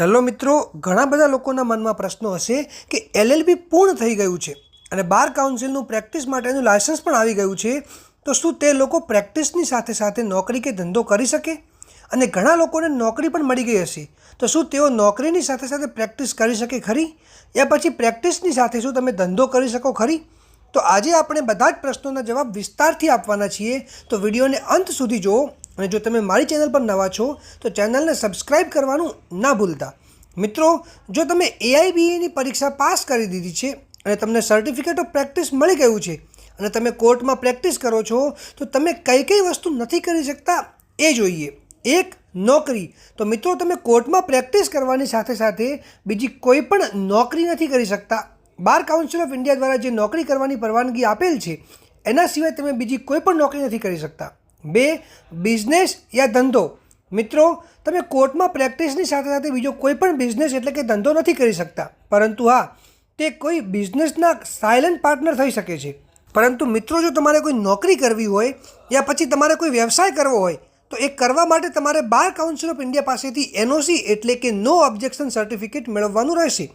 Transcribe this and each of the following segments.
Hello મિત્રો, ઘણા બધા લોકોના મનમાં પ્રશ્નો હશે કે એલએલબી પૂર્ણ થઈ ગયું છે અને બાર કાઉન્સિલનું પ્રેક્ટિસ માટેનું લાયસન્સ પણ આવી ગયું છે. તો શું તે લોકો પ્રેક્ટિસની સાથે સાથે નોકરી કે ધંધો કરી શકે? અને ઘણા લોકોને નોકરી પણ મળી ગઈ હશે. તો શું તેઓ નોકરીની સાથે સાથે પ્રેક્ટિસ કરી શકે ખરી? યા પછી પ્રેક્ટિસની સાથે શું તમે ધંધો કરી શકો ખરી? તો આજે આપણે બધા જ પ્રશ્નોના જવાબ વિસ્તારથી આપવાના છીએ. તો વિડીયોને અંત સુધી જુઓ. અને જો તમે મારી ચેનલ પર નવા છો, તો ચેનલને સબસ્ક્રાઈબ કરવાનું ના ભૂલતા. મિત્રો, જો તમે એઆઈબીએની પરીક્ષા પાસ કરી દીધી છે અને તમને સર્ટિફિકેટ ઓફ પ્રેક્ટિસ મળી ગયું છે અને તમે કોર્ટમાં પ્રેક્ટિસ કરો છો, તો તમે કઈ કઈ વસ્તુ નથી કરી શકતા એ જોઈએ. એક, નોકરી. તો મિત્રો, તમે કોર્ટમાં પ્રેક્ટિસ કરવાની સાથે સાથે બીજી કોઈ પણ નોકરી નથી કરી શકતા. બાર કાઉન્સિલ ઓફ ઇન્ડિયા દ્વારા જે નોકરી કરવાની પરવાનગી આપેલ છે, એના સિવાય તમે બીજી કોઈ પણ નોકરી નથી કરી શકતા. બે બિઝનેસ યા ધંધો. મિત્રો, તમે કોર્ટમાં પ્રેક્ટિસની સાથે સાથે બીજો કોઈ પણ બિઝનેસ એટલે કે ધંધો નથી કરી શકતા. પરંતુ હા, તે કોઈ બિઝનેસના સાયલન્ટ પાર્ટનર થઈ શકે છે. પરંતુ મિત્રો, જો તમારે કોઈ નોકરી કરવી હોય યા પછી તમારે કોઈ વ્યવસાય કરવો હોય, તો એ કરવા માટે તમારે બાર કાઉન્સિલ ઓફ ઇન્ડિયા પાસેથી એનઓસી એટલે કે નો ઓબ્જેક્શન સર્ટિફિકેટ મેળવવાનું રહેશે.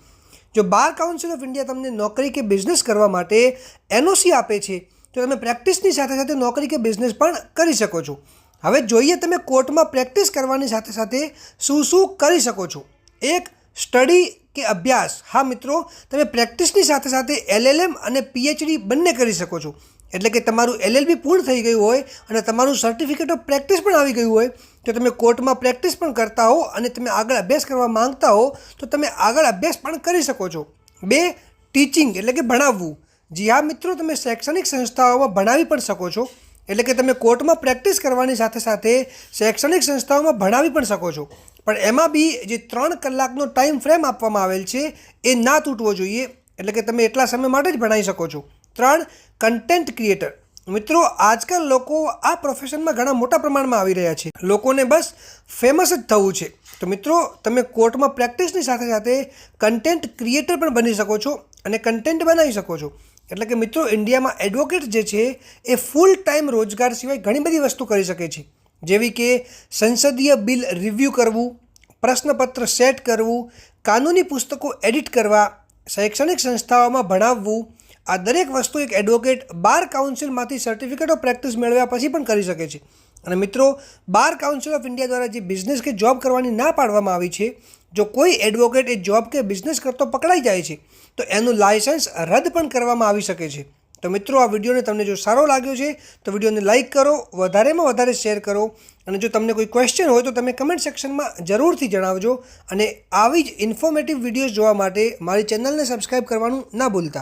જો બાર કાઉન્સિલ ઓફ ઇન્ડિયા તમને નોકરી કે બિઝનેસ કરવા માટે એનઓસી આપે છે તો તમે પ્રેક્ટિસની સાથે સાથે નોકરી કે બિઝનેસ પણ કરી શકો છો. હવે જોઈએ તમે કોર્ટમાં પ્રેક્ટિસ કરવાની સાથે સાથે શું શું કરી શકો છો. એક, સ્ટડી કે અભ્યાસ. હા મિત્રો, તમે પ્રેક્ટિસની સાથે સાથે એલએલએમ અને પીએચડી બંને કરી શકો છો. એટલે કે તમારું એલએલબી પૂર્ણ થઈ ગયું હોય અને તમારું સર્ટિફિકેટ ઓફ પ્રેક્ટિસ પણ આવી ગયું હોય, તો તમે કોર્ટમાં પ્રેક્ટિસ પણ કરતા હો અને તમે આગળ અભ્યાસ કરવા માંગતા હો, તો તમે આગળ અભ્યાસ પણ કરી શકો છો. બે, ટીચિંગ એટલે કે ભણાવવું. જી હા મિત્રો, તમે શૈક્ષણિક સંસ્થાઓમાં ભણાવી પણ શકો છો. એટલે કે તમે કોર્ટમાં પ્રેક્ટિસ કરવાની સાથે સાથે શૈક્ષણિક સંસ્થાઓમાં ભણાવી પણ શકો છો. પણ એમાં બી જે ત્રણ કલાકનો ટાઈમ ફ્રેમ આપવામાં આવેલ છે, એ ના તૂટવો જોઈએ. એટલે કે તમે એટલા સમય માટે જ ભણાવી શકો છો. ત્રણ કન્ટેન્ટ ક્રિએટર મિત્રો, આજકાલ લોકો આ પ્રોફેશનમાં ઘણા મોટા પ્રમાણમાં આવી રહ્યા છે. લોકોને બસ ફેમસ જ થવું છે. તો મિત્રો, તમે કોર્ટમાં પ્રેક્ટિસની સાથે સાથે કન્ટેન્ટ ક્રિએટર પણ બની શકો છો અને કન્ટેન્ટ બનાવી શકો છો. એટલે કે મિત્રો, ઇન્ડિયામાં એડવોકેટ જે છે, એ ફૂલ ટાઈમ રોજગાર સિવાય ઘણી બધી વસ્તુ કરી શકે છે. જેવી કે સંસદીય બિલ રિવ્યૂ કરવું, પ્રશ્નપત્ર સેટ કરવું, કાનૂની પુસ્તકો એડિટ કરવા, શૈક્ષણિક સંસ્થાઓમાં ભણાવવું આ દરેક વસ્તુ એક એડવોકેટ બાર કાઉન્સિલમાંથી સર્ટિફિકેટ ઓફ પ્રેક્ટિસ મેળવ્યા પછી પણ કરી શકે છે. અને મિત્રો, બાર કાઉન્સિલ ઓફ ઇન્ડિયા દ્વારા જે બિઝનેસ કે જોબ કરવાની ના પાડવામાં આવી છે, જો કોઈ એડવોકેટ એ જોબ કે બિઝનેસ કરતો પકડાઈ જાય છે, તો એનું લાયસન્સ રદ પણ કરવામાં આવી શકે છે. તો મિત્રો, આ વિડીયોને તમને જો સારો લાગ્યો છે, તો વિડીયોને લાઇક કરો, વધારેમાં વધારે શેર કરો, અને જો તમને કોઈ ક્વેશ્ચન હોય તો તમે કમેન્ટ સેક્શનમાં જરૂરથી જણાવજો, અને આવી જ ઇન્ફોર્મેટિવ વિડીયોઝ જોવા માટે મારી ચેનલને સબસ્ક્રાઈબ કરવાનું ના ભૂલતા.